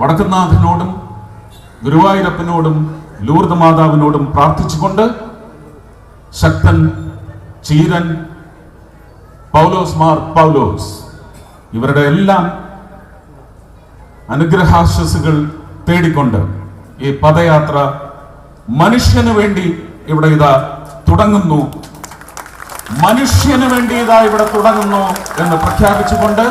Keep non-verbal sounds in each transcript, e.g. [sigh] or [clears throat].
വടക്കുന്നാഥനോടും ഗുരുവായൂരപ്പനോടും Lourdes മാതാവിനോടും പ്രാർത്ഥിച്ചുകൊണ്ട് ശക്തൻ ചീരൻ പൗലോസ് മാർ പൗലോസ് ഇവരുടെ എല്ലാം അനുഗ്രഹാശ്വസുകൾ തേടിക്കൊണ്ട് ഈ പദയാത്ര മനുഷ്യന് വേണ്ടി ഇവിടെ ഇതാ തുടങ്ങുന്നു. മനുഷ്യന് വേണ്ടി ഇതാ ഇവിടെ തുടങ്ങുന്നു എന്ന് പ്രഖ്യാപിച്ചുകൊണ്ട്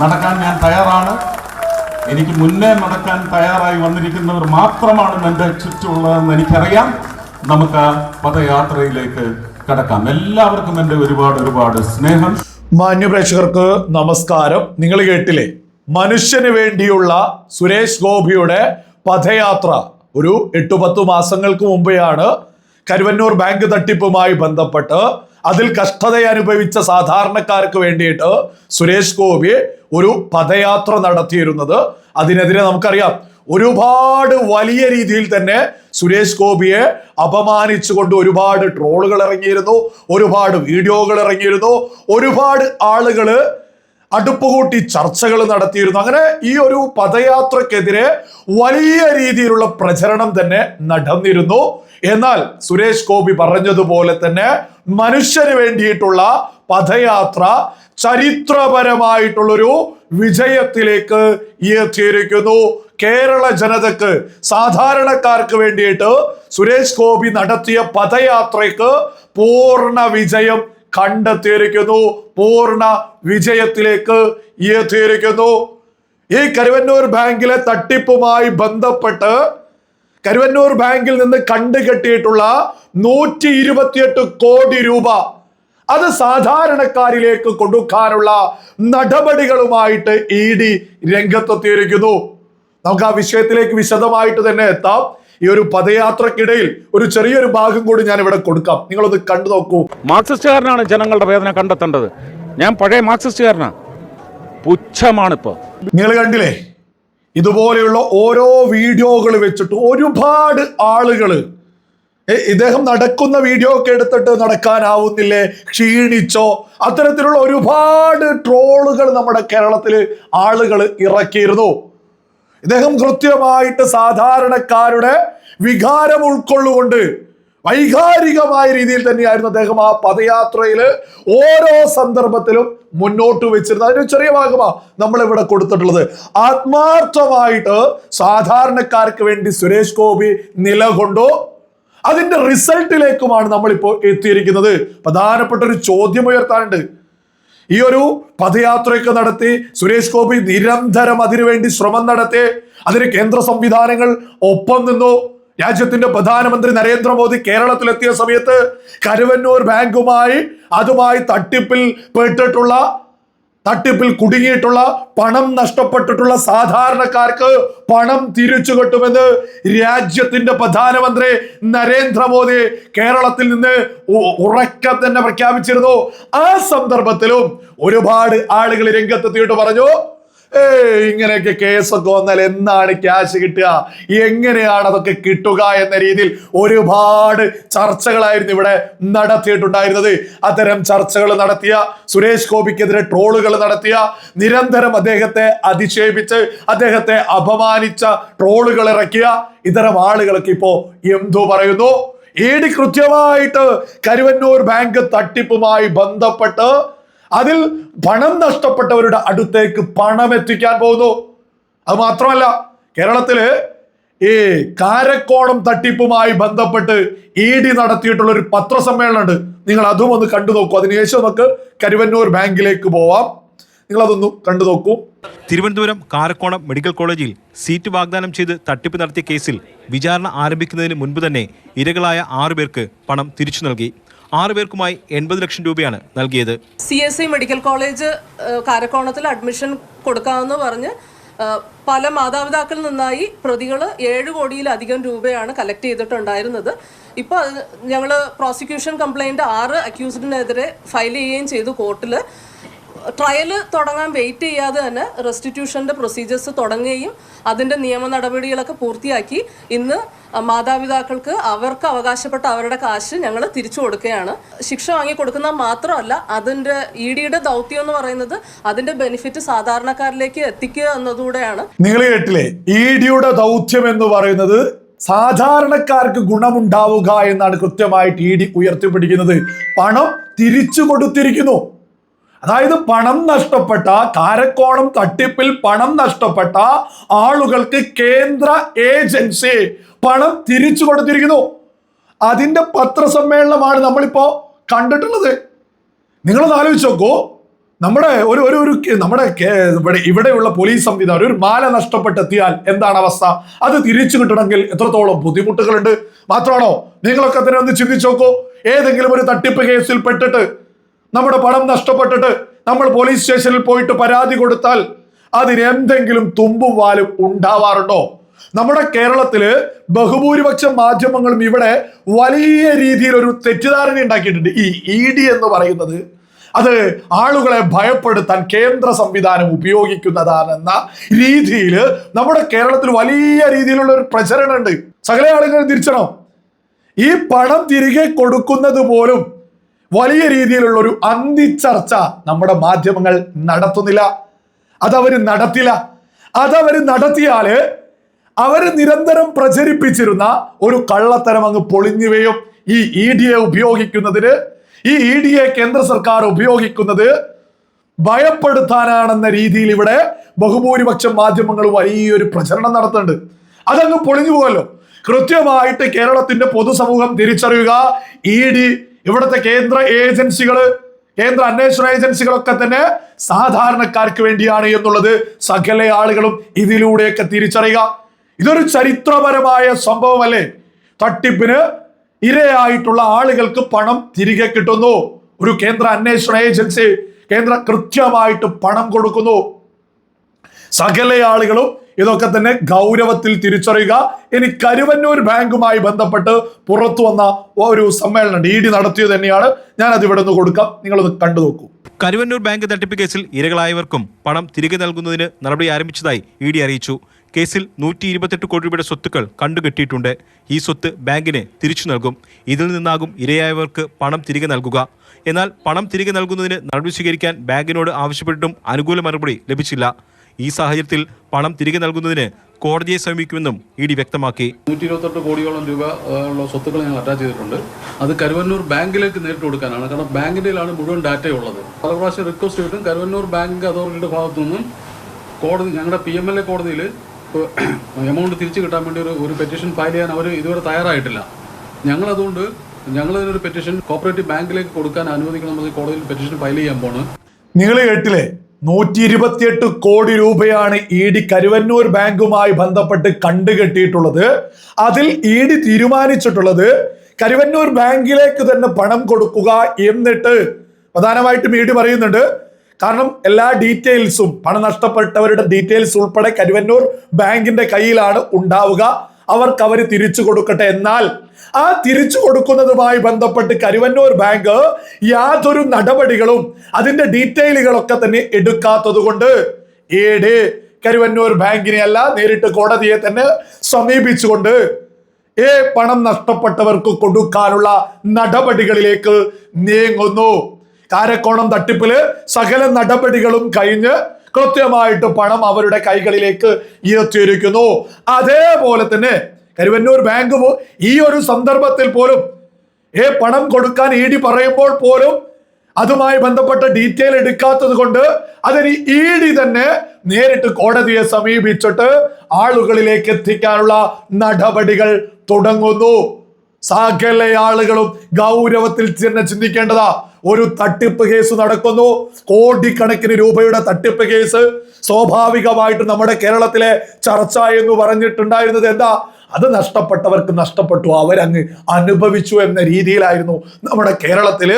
നടക്കാൻ ഞാൻ തയ്യാറാണ്. എനിക്ക് മുന്നേ നടക്കാൻ തയ്യാറായി വന്നിരിക്കുന്നവർ മാത്രമാണ് എന്റെ ചുറ്റുമുള്ളതെന്ന് എനിക്കറിയാം. നമുക്ക് പദയാത്രയിലേക്ക് കടക്കാം. എല്ലാവർക്കും എന്റെ ഒരുപാട് ഒരുപാട് സ്നേഹം. മാന്യപ്രേക്ഷകർക്ക് നമസ്കാരം. നിങ്ങൾ കേട്ടില്ലേ? മനുഷ്യന് വേണ്ടിയുള്ള സുരേഷ് ഗോപിയുടെ പദയാത്ര ഒരു എട്ടു പത്തു മാസങ്ങൾക്ക് മുമ്പെയാണ് കരുവന്നൂർ ബാങ്ക് തട്ടിപ്പുമായി ബന്ധപ്പെട്ട് അതിൽ കഷ്ടത അനുഭവിച്ച സാധാരണക്കാർക്ക് വേണ്ടിയിട്ട് സുരേഷ് ഗോപി ഒരു പദയാത്ര നടത്തിയിരുന്നത്. അതിനെതിരെ നമുക്കറിയാം ഒരുപാട് വലിയ രീതിയിൽ തന്നെ സുരേഷ് ഗോപിയെ അപമാനിച്ചുകൊണ്ട് ഒരുപാട് ട്രോളുകൾ ഇറങ്ങിയിരുന്നു ഒരുപാട് വീഡിയോകൾ ഇറങ്ങിയിരുന്നു ഒരുപാട് ആളുകൾ അടുപ്പുകൂട്ടി ചർച്ചകൾ നടത്തിയിരുന്നു. അങ്ങനെ ഈ ഒരു പദയാത്രക്കെതിരെ വലിയ രീതിയിലുള്ള പ്രചരണം തന്നെ നടന്നിരുന്നു. എന്നാൽ സുരേഷ് ഗോപി പറഞ്ഞതുപോലെ തന്നെ മനുഷ്യന് വേണ്ടിയിട്ടുള്ള പദയാത്ര ചരിത്രപരമായിട്ടുള്ളൊരു വിജയത്തിലേക്ക് എത്തിയിരിക്കുന്നു. കേരള ജനതക്ക് സാധാരണക്കാർക്ക് വേണ്ടിയിട്ട് സുരേഷ് ഗോപി നടത്തിയ പദയാത്രയ്ക്ക് പൂർണ വിജയം കണ്ടെത്തിയിരിക്കുന്നു. പൂർണ വിജയത്തിലേക്ക് എത്തിയിരിക്കുന്നു. ഈ കരുവന്നൂർ ബാങ്കിലെ തട്ടിപ്പുമായി ബന്ധപ്പെട്ട് കരുവന്നൂർ ബാങ്കിൽ നിന്ന് കണ്ടുകെട്ടിയിട്ടുള്ള നൂറ്റി ഇരുപത്തിയെട്ട് കോടി രൂപ അത് സാധാരണക്കാരിലേക്ക് കൊടുക്കാനുള്ള നടപടികളുമായിട്ട് ഇ ഡി രംഗത്തെത്തിയിരിക്കുന്നു. നമുക്ക് ആ വിഷയത്തിലേക്ക് വിശദമായിട്ട് തന്നെ എത്താം. ഈ ഒരു പദയാത്രക്കിടയിൽ ഒരു ചെറിയൊരു ഭാഗം കൂടി ഞാൻ ഇവിടെ കൊടുക്കാം. നിങ്ങളൊന്ന് കണ്ടു നോക്കൂ. മാർക്സിസ്റ്റുകാരനാണ് ജനങ്ങളുടെ വേദന കണ്ടെത്തേണ്ടത്. ഞാൻ പഴയ മാർക്സിസ്റ്റുകാരനാണ് പുച്ഛമാണിപ്പോ. നിങ്ങൾ കണ്ടില്ലേ? ഇതുപോലെയുള്ള ഓരോ വീഡിയോകൾ വെച്ചിട്ട് ഒരുപാട് ആളുകൾ ഏ, ഇദ്ദേഹം നടക്കുന്ന വീഡിയോ ഒക്കെ എടുത്തിട്ട് നടക്കാനാവുന്നില്ലേ? ക്ഷീണിച്ചോ? അത്തരത്തിലുള്ള ഒരുപാട് ട്രോളുകൾ നമ്മുടെ കേരളത്തിൽ ആളുകൾ ഇറക്കിയിരുന്നു. ഇദ്ദേഹം കൃത്യമായിട്ട് സാധാരണക്കാരുടെ വികാരം ഉൾക്കൊള്ളുകൊണ്ട് വൈകാരികമായ രീതിയിൽ തന്നെയായിരുന്നു അദ്ദേഹം ആ പദയാത്രയിൽ ഓരോ സന്ദർഭത്തിലും മുന്നോട്ട് വെച്ചിരുന്നത്. അതിന് ചെറിയ ഭാഗമാ നമ്മൾ ഇവിടെ കൊടുത്തിട്ടുള്ളത്. ആത്മാർത്ഥമായിട്ട് സാധാരണക്കാർക്ക് വേണ്ടി സുരേഷ് ഗോപി നിലകൊണ്ടു അതിന്റെ റിസൾട്ടിലേക്കുമാണ് നമ്മളിപ്പോൾ എത്തിയിരിക്കുന്നത്. പ്രധാനപ്പെട്ട ഒരു ചോദ്യം ഉയർത്താനുണ്ട്. ഈ ഒരു പദയാത്രയൊക്കെ നടത്തി സുരേഷ് ഗോപി നിരന്തരം അതിനുവേണ്ടി ശ്രമം നടത്തി. അതിന് കേന്ദ്ര സംവിധാനങ്ങൾ ഒപ്പം നിന്നു. രാജ്യത്തിന്റെ പ്രധാനമന്ത്രി നരേന്ദ്രമോദി കേരളത്തിലെത്തിയ സമയത്ത് കരുവന്നൂർ ബാങ്കുമായി അതുമായി തട്ടിപ്പിൽ പെട്ടിട്ടുള്ള തട്ടിപ്പിൽ കുടുങ്ങിയിട്ടുള്ള പണം നഷ്ടപ്പെട്ടിട്ടുള്ള സാധാരണക്കാർക്ക് പണം തിരിച്ചു കിട്ടുമെന്ന് രാജ്യത്തിന്റെ പ്രധാനമന്ത്രി നരേന്ദ്രമോദി കേരളത്തിൽ നിന്ന് ഉറക്കെ തന്നെ പ്രഖ്യാപിച്ചിരുന്നു. ആ സന്ദർഭത്തിലും ഒരുപാട് ആളുകൾ രംഗത്തെത്തിയിട്ട് പറഞ്ഞു ഏ ഇങ്ങനെയൊക്കെ കേസൊക്കെ വന്നാൽ എന്നാണ് ക്യാഷ് കിട്ടുക? എങ്ങനെയാണ് അതൊക്കെ കിട്ടുക എന്ന രീതിയിൽ ഒരുപാട് ചർച്ചകളായിരുന്നു ഇവിടെ നടത്തിയിട്ടുണ്ടായിരുന്നത്. അത്തരം ചർച്ചകൾ നടത്തിയ സുരേഷ് ഗോപിക്കെതിരെ ട്രോളുകൾ നടത്തിയ നിരന്തരം അദ്ദേഹത്തെ അധിക്ഷേപിച്ച് അദ്ദേഹത്തെ അപമാനിച്ച ട്രോളുകൾ ഇറക്കിയ ഇത്തരം ആളുകളൊക്കെ ഇപ്പോ എന്തു പറയുന്നു. ഡി കൃത്യമായിട്ട് കരുവന്നൂർ ബാങ്ക് തട്ടിപ്പുമായി ബന്ധപ്പെട്ട് അതിൽ പണം നഷ്ടപ്പെട്ടവരുടെ അടുത്തേക്ക് പണം എത്തിക്കാൻ പോകുന്നു. അത് മാത്രമല്ല കേരളത്തിൽ ഈ കാരക്കോണം തട്ടിപ്പുമായി ബന്ധപ്പെട്ട് ഇ ഡി നടത്തിയിട്ടുള്ള ഒരു പത്രസമ്മേളനമുണ്ട്. നിങ്ങൾ അതും ഒന്ന് കണ്ടു നോക്കൂ. അതിനുശേഷം നമുക്ക് കരുവന്നൂർ ബാങ്കിലേക്ക് പോവാം. നിങ്ങൾ അതൊന്ന് കണ്ടു നോക്കൂ. തിരുവനന്തപുരം കാരക്കോണം മെഡിക്കൽ കോളേജിൽ സീറ്റ് വാഗ്ദാനം ചെയ്ത് തട്ടിപ്പ് നടത്തിയ കേസിൽ വിചാരണ ആരംഭിക്കുന്നതിന് മുൻപ് തന്നെ ഇരകളായ ആറുപേർക്ക് പണം തിരിച്ചു നൽകി. ആറുപേർക്കുമായി എൺപത് ലക്ഷം രൂപയാണ് നൽകിയത്. C S I medical college കാരക്കോണത്തിൽ admission കൊടുക്കാമെന്ന് പറഞ്ഞ് പല മാതാപിതാക്കളിൽ നിന്നായി പ്രതികൾ ഏഴ് കോടിയിലധികം രൂപയാണ് കളക്ട് ചെയ്തിട്ടുണ്ടായിരുന്നത്. ഇപ്പോൾ ഞങ്ങൾ പ്രോസിക്യൂഷൻ കംപ്ലൈന്റ് ആറ് അക്യൂസ്ഡിനെതിരെ ഫയൽ ചെയ്യുകയും ചെയ്തു കോർട്ടിൽ ട്രയൽ തുടങ്ങാൻ വെയിറ്റ് ചെയ്യാതെ തന്നെ റെസ്റ്റിറ്റ്യൂഷന്റെ പ്രൊസീജിയേഴ്സ് തുടങ്ങുകയും അതിന്റെ നിയമ നടപടികളൊക്കെ പൂർത്തിയാക്കി ഇന്ന് മാതാപിതാക്കൾക്ക് അവർക്ക് അവകാശപ്പെട്ട അവരുടെ കാശ് ഞങ്ങൾ തിരിച്ചു കൊടുക്കുകയാണ്. ശിക്ഷ വാങ്ങി കൊടുക്കുന്നത് മാത്രമല്ല അതിന്റെ ഇ ഡിയുടെ ദൗത്യം എന്ന് പറയുന്നത് അതിന്റെ ബെനിഫിറ്റ് സാധാരണക്കാരിലേക്ക് എത്തിക്കുക എന്നതുകൂടെയാണ് നിങ്ങൾ കേട്ടില്ലേ ഇ ഡിയുടെ ദൗത്യം എന്ന് പറയുന്നത് സാധാരണക്കാർക്ക് ഗുണമുണ്ടാവുക എന്നാണ് കൃത്യമായിട്ട് ഇ ഡി ഉയർത്തിപ്പിടിക്കുന്നത്. പണം തിരിച്ചു കൊടുത്തിരിക്കുന്നു. അതായത് പണം നഷ്ടപ്പെട്ട കാരക്കോണം തട്ടിപ്പിൽ പണം നഷ്ടപ്പെട്ട ആളുകൾക്ക് കേന്ദ്ര ഏജൻസി പണം തിരിച്ചു കൊടുത്തിരിക്കുന്നു. അതിന്റെ പത്രസമ്മേളനമാണ് നമ്മളിപ്പോ കണ്ടിട്ടുള്ളത്. നിങ്ങളൊന്ന് ആലോചിച്ച് നോക്കൂ. നമ്മുടെ ഒരു ഒരു ഒരു നമ്മുടെ ഇവിടെ ഇവിടെയുള്ള പോലീസ് സംവിധാനം ഒരു മാല നഷ്ടപ്പെട്ടെത്തിയാൽ എന്താണ് അവസ്ഥ? അത് തിരിച്ചു കിട്ടണമെങ്കിൽ എത്രത്തോളം ബുദ്ധിമുട്ടുകളുണ്ട്? മാത്രമാണോ? നിങ്ങളൊക്കെ തന്നെ ഒന്ന് ചിന്തിച്ചു നോക്കൂ. ഏതെങ്കിലും ഒരു തട്ടിപ്പ് കേസിൽ പെട്ടിട്ട് നമ്മുടെ പണം നഷ്ടപ്പെട്ടിട്ട് നമ്മൾ പോലീസ് സ്റ്റേഷനിൽ പോയിട്ട് പരാതി കൊടുത്താൽ അതിനെന്തെങ്കിലും തുമ്പും വാലും ഉണ്ടാവാറുണ്ടോ? നമ്മുടെ കേരളത്തിൽ ബഹുഭൂരിപക്ഷം മാധ്യമങ്ങളും ഇവിടെ വലിയ രീതിയിൽ ഒരു തെറ്റിദ്ധാരണ ഉണ്ടാക്കിയിട്ടുണ്ട്. ഈ ഇ ഡി എന്ന് പറയുന്നത് അത് ആളുകളെ ഭയപ്പെടുത്താൻ കേന്ദ്ര സംവിധാനം ഉപയോഗിക്കുന്നതാണെന്ന രീതിയിൽ നമ്മുടെ കേരളത്തിൽ വലിയ രീതിയിലുള്ള ഒരു പ്രചരണമുണ്ട് സകല ആളുകൾ തിരിച്ചണോ? ഈ പണം തിരികെ കൊടുക്കുന്നത് പോലും വലിയ രീതിയിലുള്ള ഒരു അന്തിച്ചർച്ച നമ്മുടെ മാധ്യമങ്ങൾ നടത്തുന്നില്ല. അതവർ നടത്തില്ല. അതവർ നടത്തിയാൽ അവർ നിരന്തരം പ്രചരിപ്പിച്ചിരുന്ന ഒരു കള്ളത്തരം അങ്ങ് പൊളിഞ്ഞുവയും ഈ ഇ ഡി എ ഉപയോഗിക്കുന്നതിന് ഈ ഇ ഡി എ കേന്ദ്ര സർക്കാർ ഉപയോഗിക്കുന്നത് ഭയപ്പെടുത്താനാണെന്ന രീതിയിൽ ഇവിടെ ബഹുഭൂരിപക്ഷം മാധ്യമങ്ങൾ വലിയൊരു പ്രചരണം നടത്തുന്നുണ്ട്. അതങ്ങ് പൊളിഞ്ഞു പോകല്ലോ. കൃത്യമായിട്ട് കേരളത്തിന്റെ പൊതുസമൂഹം തിരിച്ചറിയുക. ഇ ഡി ഇവിടുത്തെ കേന്ദ്ര ഏജൻസികൾ കേന്ദ്ര അന്വേഷണ ഏജൻസികളൊക്കെ തന്നെ സാധാരണക്കാർക്ക് വേണ്ടിയാണ് എന്നുള്ളത് സകല ആളുകളും ഇതിലൂടെയൊക്കെ തിരിച്ചറിയുക. ഇതൊരു ചരിത്രപരമായ സംഭവമല്ലേ? തട്ടിപ്പിന് ഇരയായിട്ടുള്ള ആളുകൾക്ക് പണം തിരികെ കിട്ടുന്നു. ഒരു കേന്ദ്ര അന്വേഷണ ഏജൻസി കേന്ദ്ര കൃത്യമായിട്ട് പണം കൊടുക്കുന്നു. സകല ആളുകളും ഇതൊക്കെ തന്നെ ഗൗരവത്തിൽ തിരിച്ചറിയുക. ഇനി കരുവന്നൂർ ബാങ്കുമായി ബന്ധപ്പെട്ട് പുറത്തു വന്ന ഒരു സമ്മേളനം ഇ ഡി നടത്തിയത് തന്നെയാണ്. ഞാൻ അത് ഇവിടെ നിന്ന് കൊടുക്കാം. നിങ്ങളത് കണ്ടു നോക്കൂ. കരുവന്നൂർ ബാങ്ക് തട്ടിപ്പ് കേസിൽ ഇരകളായവർക്കും പണം തിരികെ നൽകുന്നതിന് നടപടി ആരംഭിച്ചതായി ഇ ഡി അറിയിച്ചു. കേസിൽ നൂറ്റി ഇരുപത്തെട്ട് കോടി രൂപയുടെ സ്വത്തുക്കൾ കണ്ടുകെട്ടിയിട്ടുണ്ട്. ഈ സ്വത്ത് ബാങ്കിന് തിരിച്ചു നൽകും. ഇതിൽ നിന്നാകും ഇരയായവർക്ക് പണം തിരികെ നൽകുക. എന്നാൽ പണം തിരികെ നൽകുന്നതിന് നടപടി സ്വീകരിക്കാൻ ബാങ്കിനോട് ആവശ്യപ്പെട്ടിട്ടും അനുകൂല മറുപടി ലഭിച്ചില്ല. ഈ സാഹചര്യത്തിൽ പണം തിരികെ നൽകുന്നതിന് കോടതിയെ സമീപിക്കുമെന്നും ഇ ഡി വ്യക്തമാക്കി. നൂറ്റി ഇരുപത്തെട്ട് കോടിയോളം രൂപ ഉള്ള സ്വത്തുക്കൾ ഞങ്ങൾ അറ്റാച്ച് ചെയ്തിട്ടുണ്ട്. അത് കരുവന്നൂർ ബാങ്കിലേക്ക് നേരിട്ട് കൊടുക്കാനാണ് കാരണം ബാങ്കിന്റെയിലാണ് മുഴുവൻ ഡാറ്റ ഉള്ളത് പല പ്രാവശ്യം റിക്വസ്റ്റ് ചെയ്തിട്ടും കരുവന്നൂർ ബാങ്ക് അതോറിറ്റിയുടെ ഭാഗത്തു നിന്നും കോടതി ഞങ്ങളുടെ പി എം എൽ എ കോടതിയിൽ എമൗണ്ട് [clears throat] തിരിച്ചു കിട്ടാൻ വേണ്ടി ഒരു ഒരു പെറ്റീഷൻ ഫയൽ ചെയ്യാൻ അവർ ഇതുവരെ തയ്യാറായിട്ടില്ല. ഞങ്ങളതുകൊണ്ട് ഞങ്ങൾ ഇതിനൊരു പെറ്റീഷൻ കോപ്പറേറ്റീവ് ബാങ്കിലേക്ക് കൊടുക്കാൻ അനുവദിക്കണമെന്ന് കോടതിയിൽ പെറ്റീഷൻ ഫയൽ ചെയ്യാൻ പോണ്. നിങ്ങൾ കേട്ടില്ലേ നൂറ്റി ഇരുപത്തിയെട്ട് കോടി രൂപയാണ് ഇ ഡി കരുവന്നൂർ ബാങ്കുമായി ബന്ധപ്പെട്ട് കണ്ടുകെട്ടിയിട്ടുള്ളത് അതിൽ ഇ ഡി തീരുമാനിച്ചിട്ടുള്ളത് കരുവന്നൂർ ബാങ്കിലേക്ക് തന്നെ പണം കൊടുക്കുക എന്നിട്ട് പ്രധാനമായിട്ടും ഇ ഡി പറയുന്നുണ്ട്. കാരണം എല്ലാ ഡീറ്റെയിൽസും പണം നഷ്ടപ്പെട്ടവരുടെ ഡീറ്റെയിൽസ് ഉൾപ്പെടെ കരുവന്നൂർ ബാങ്കിന്റെ കയ്യിലാണ് ഉണ്ടാവുക. അവർക്ക് അവർ തിരിച്ചു കൊടുക്കട്ടെ. എന്നാൽ ആ തിരിച്ചു കൊടുക്കുന്നതുമായി ബന്ധപ്പെട്ട് കരുവന്നൂർ ബാങ്ക് യാതൊരു നടപടികളും അതിന്റെ ഡീറ്റെയിലുകളൊക്കെ തന്നെ എടുക്കാത്തത് കൊണ്ട് ഏട് കരുവന്നൂർ ബാങ്കിനെ അല്ല നേരിട്ട് കോടതിയെ തന്നെ സമീപിച്ചുകൊണ്ട് ഏ പണം നഷ്ടപ്പെട്ടവർക്ക് കൊടുക്കാനുള്ള നടപടികളിലേക്ക് നീങ്ങുന്നു. കാരക്കോണം തട്ടിപ്പിൽ സകല നടപടികളും കഴിഞ്ഞ് കൃത്യമായിട്ട് പണം അവരുടെ കൈകളിലേക്ക് എത്തിയിരിക്കുന്നു അതേപോലെ തന്നെ കരുവന്നൂർ ബാങ്ക് ഈ ഒരു സന്ദർഭത്തിൽ പോലും ഏ പണം കൊടുക്കാൻ ഇ ഡി പറയുമ്പോൾ പോലും അതുമായി ബന്ധപ്പെട്ട ഡീറ്റെയിൽ എടുക്കാത്തത് കൊണ്ട് അതിന് ഇ ഡി തന്നെ നേരിട്ട് കോടതിയെ സമീപിച്ചിട്ട് ആളുകളിലേക്ക് എത്തിക്കാനുള്ള നടപടികൾ തുടങ്ങുന്നു. സകല ആളുകളും ഗൗരവത്തിൽ തന്നെ ചിന്തിക്കേണ്ടതാ. ഒരു തട്ടിപ്പ് കേസ് നടക്കുന്നു. കോടിക്കണക്കിന് രൂപയുടെ തട്ടിപ്പ് കേസ് സ്വാഭാവികമായിട്ട് നമ്മുടെ കേരളത്തിലെ ചർച്ച എന്ന് പറഞ്ഞിട്ടുണ്ടായിരുന്നത് എന്താ? അത് നഷ്ടപ്പെട്ടവർക്ക് നഷ്ടപ്പെട്ടു. അവരങ്ങ് അനുഭവിച്ചു എന്ന രീതിയിലായിരുന്നു നമ്മുടെ കേരളത്തിൽ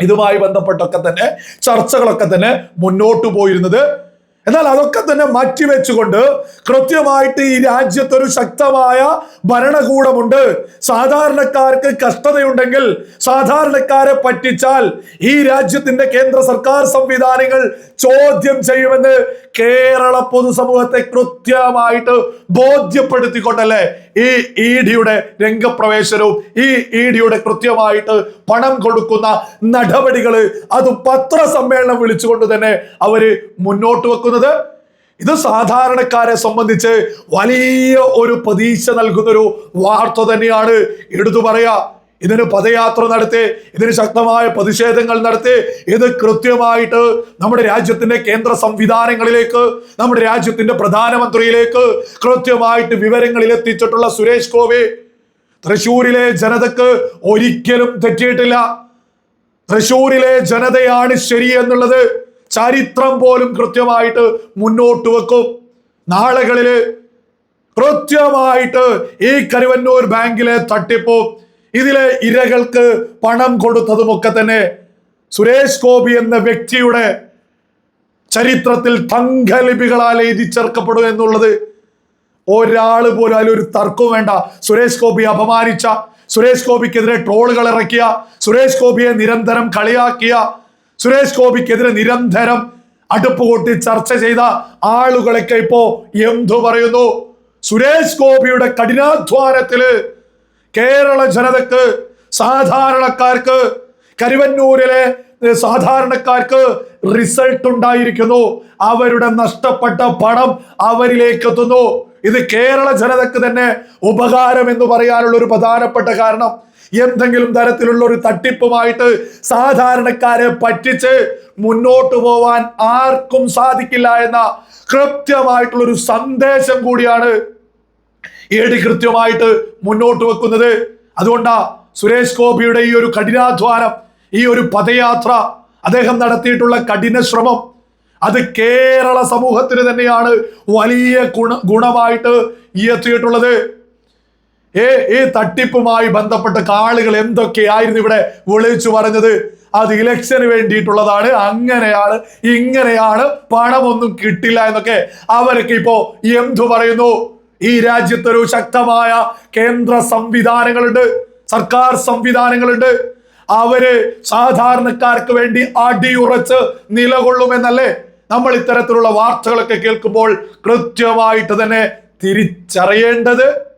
ഇതുമായി ബന്ധപ്പെട്ടൊക്കെ തന്നെ ചർച്ചകളൊക്കെ തന്നെ മുന്നോട്ട് പോയിരുന്നത്. എന്നാൽ അതൊക്കെ തന്നെ മാറ്റിവെച്ചുകൊണ്ട് കൃത്യമായിട്ട് ഈ രാജ്യത്തൊരു ശക്തമായ ഭരണകൂടമുണ്ട്. സാധാരണക്കാർക്ക് കഷ്ടതയുണ്ടെങ്കിൽ സാധാരണക്കാരെ പറ്റിച്ചാൽ ഈ രാജ്യത്തിന്റെ കേന്ദ്ര സർക്കാർ സംവിധാനങ്ങൾ ചോദ്യം ചെയ്യുമെന്ന് കേരള പൊതുസമൂഹത്തെ കൃത്യമായിട്ട് ബോധ്യപ്പെടുത്തിക്കൊണ്ടല്ലേ ഈ ഇ ഡിയുടെ രംഗപ്രവേശനവും ഈ ഇ ഡിയുടെ കൃത്യമായിട്ട് പണം കൊടുക്കുന്ന നടപടികൾ അത് പത്രസമ്മേളനം വിളിച്ചുകൊണ്ട് തന്നെ അവർ മുന്നോട്ട് വെക്കുന്നത് ഇത് സാധാരണക്കാരെ സംബന്ധിച്ച് വലിയ ഒരു പ്രതീക്ഷ നൽകുന്ന ഒരു വാർത്ത തന്നെയാണ്. എടുത്തു പറയാ ഇതിന് പദയാത്ര നടത്തി ഇതിന് ശക്തമായ പ്രതിഷേധങ്ങൾ നടത്തി ഇത് കൃത്യമായിട്ട് നമ്മുടെ രാജ്യത്തിന്റെ കേന്ദ്ര സംവിധാനങ്ങളിലേക്ക് നമ്മുടെ രാജ്യത്തിന്റെ പ്രധാനമന്ത്രിയിലേക്ക് കൃത്യമായിട്ട് വിവരങ്ങളിൽ എത്തിച്ചിട്ടുള്ള സുരേഷ് ഗോപി തൃശൂരിലെ ജനതക്ക് ഒരിക്കലും തെറ്റിയിട്ടില്ല. തൃശൂരിലെ ജനതയാണ് ശരി എന്നുള്ളത്. ചരിത്രം പോലും കൃത്യമായിട്ട് മുന്നോട്ട് വെക്കും. നാളുകളിൽ കൃത്യമായിട്ട് ഈ കരുവന്നൂർ ബാങ്കിലെ തട്ടിപ്പും ഇതിലെ ഇരകൾക്ക് പണം കൊടുത്തതുമൊക്കെ തന്നെ സുരേഷ് ഗോപി എന്ന വ്യക്തിയുടെ ചരിത്രത്തിൽ തങ്കലിപികളാൽ എഴുതി ചേർക്കപ്പെടും എന്നുള്ളത് ഒരാൾ പോലും അതിലൊരു തർക്കവും വേണ്ട. സുരേഷ് ഗോപി അപമാനിച്ച സുരേഷ് ഗോപിക്കെതിരെ ട്രോളുകൾ ഇറക്കിയ സുരേഷ് ഗോപിയെ നിരന്തരം കളിയാക്കിയ സുരേഷ് ഗോപിക്കെതിരെ നിരന്തരം അടുപ്പ് കൂട്ടി ചർച്ച ചെയ്ത ആളുകളൊക്കെ ഇപ്പോ എന്തു പറയുന്നു? സുരേഷ് ഗോപിയുടെ കഠിനാധ്വാനത്തിൽ കേരള ജനതക്ക് സാധാരണക്കാർക്ക് കരുവന്നൂരിലെ സാധാരണക്കാർക്ക് റിസൾട്ട് ഉണ്ടായിരിക്കുന്നു. അവരുടെ നഷ്ടപ്പെട്ട പണം അവരിലേക്ക് എത്തുന്നു ഇത് കേരള ജനതക്ക് തന്നെ ഉപകാരം എന്ന് പറയാനുള്ള ഒരു പ്രധാനപ്പെട്ട കാരണം. എന്തെങ്കിലും തരത്തിലുള്ള ഒരു തട്ടിപ്പുമായിട്ട് സാധാരണക്കാരെ പറ്റിച്ച് മുന്നോട്ട് പോവാൻ ആർക്കും സാധിക്കില്ല എന്ന കൃത്യമായിട്ടുള്ള ഒരു സന്ദേശം കൂടിയാണ് ഏടി കൃത്യമായിട്ട് മുന്നോട്ട് വെക്കുന്നത്. അതുകൊണ്ടാ സുരേഷ് ഗോപിയുടെ ഈ ഒരു കഠിനാധ്വാനം ഈ ഒരു പദയാത്ര അദ്ദേഹം നടത്തിയിട്ടുള്ള കഠിന ശ്രമം അത് കേരള സമൂഹത്തിന് തന്നെയാണ് വലിയ ഗുണ ഗുണമായിട്ട് എത്തിയിട്ടുള്ളത്. ഏ ഈ തട്ടിപ്പുമായി ബന്ധപ്പെട്ട കാളുകൾ എന്തൊക്കെയായിരുന്നു ഇവിടെ വിളിച്ചു പറഞ്ഞത്? അത് ഇലക്ഷന് വേണ്ടിയിട്ടുള്ളതാണ്. അങ്ങനെയാണ് ഇങ്ങനെയാണ് പണമൊന്നും കിട്ടില്ല എന്നൊക്കെ അവരൊക്കെ ഇപ്പോ എന്തു പറയുന്നു? ഈ രാജ്യത്തൊരു ശക്തമായ കേന്ദ്ര സംവിധാനങ്ങളുണ്ട് സർക്കാർ സംവിധാനങ്ങളുണ്ട്. അവർ സാധാരണക്കാർക്ക് വേണ്ടി അടിയുറച്ച് നിലകൊള്ളുമെന്നല്ലേ നമ്മൾ ഇത്തരത്തിലുള്ള വാർത്തകളൊക്കെ കേൾക്കുമ്പോൾ കൃത്യമായിട്ട് തന്നെ തിരിച്ചറിയേണ്ടത്.